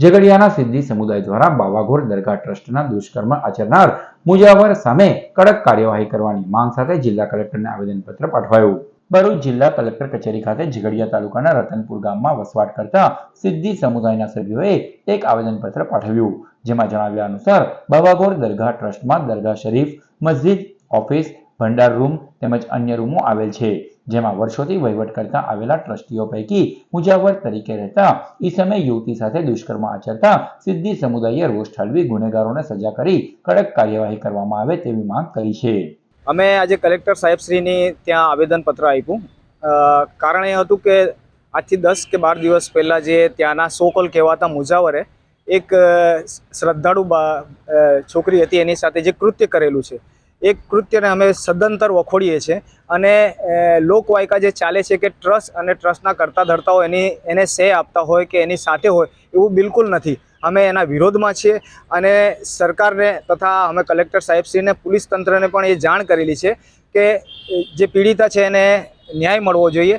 ઝઘડિયાના સિંધી સમુદાય દ્વારા બાવાઘોર દરગાહ ટ્રસ્ટના દુષ્કર્મ આચરનાર મુજાવર સામે કડક કાર્યવાહી કરવાની માંગ સાથે જિલ્લા કલેક્ટરને આવેદનપત્ર પાઠવાયું. ભરૂચ જિલ્લા કલેક્ટર કચેરી ખાતે ઝઘડિયા તાલુકાના રતનપુર ગામમાં વસવાટ કરતા સિદ્ધિ સમુદાયના સભ્યોએ એક આવેદનપત્ર પાઠવ્યું, જેમાં જણાવ્યા અનુસાર બાવાઘોર દરગાહ ટ્રસ્ટમાં દરગાહ શરીફ, મસ્જિદ, ઓફિસ, ભંડાર રૂમ તેમજ અન્ય રૂમો આવેલ છે. જેમાં વર્ષોથી વહીવટ કરતા આવેલા ટ્રસ્ટીઓ પૈકી મુજાવર તરીકે રહેતા ઈસમે યુવતી સાથે દુષ્કર્મ આચરતા, સિદ્ધિ સમુદાયે રોષ ઠાલવી ગુનેગારોને સજા કરી કડક કાર્યવાહી કરવામાં આવે તેવી માંગ કરી છે. અમે આજે કલેક્ટર સાહેબશ્રીની ત્યાં આવેદનપત્ર આપ્યું. કારણ એ હતું કે આજથી દસ કે બાર દિવસ પહેલાં જે ત્યાંના સોકલ કહેવાતા મુજાવરે એક શ્રદ્ધાળુ છોકરી હતી એની સાથે જે કૃત્ય કરેલું છે. એ કૃત્યને અમે સદંતર વખોડીએ છીએ અને લોકવાયકા જે ચાલે છે કે ટ્રસ્ટ અને ટ્રસ્ટના કરતા ધરતાઓ એની, એને સે આપતા હોય કે એની સાથે હોય એવું બિલકુલ નથી. અમે એના વિરોધમાં છીએ અને સરકારને તથા અમે કલેક્ટર સાહેબશ્રીને, પોલીસ તંત્રને પણ એ જાણ કરેલી છે કે જે પીડિતા છે એને ન્યાય મળવો જોઈએ.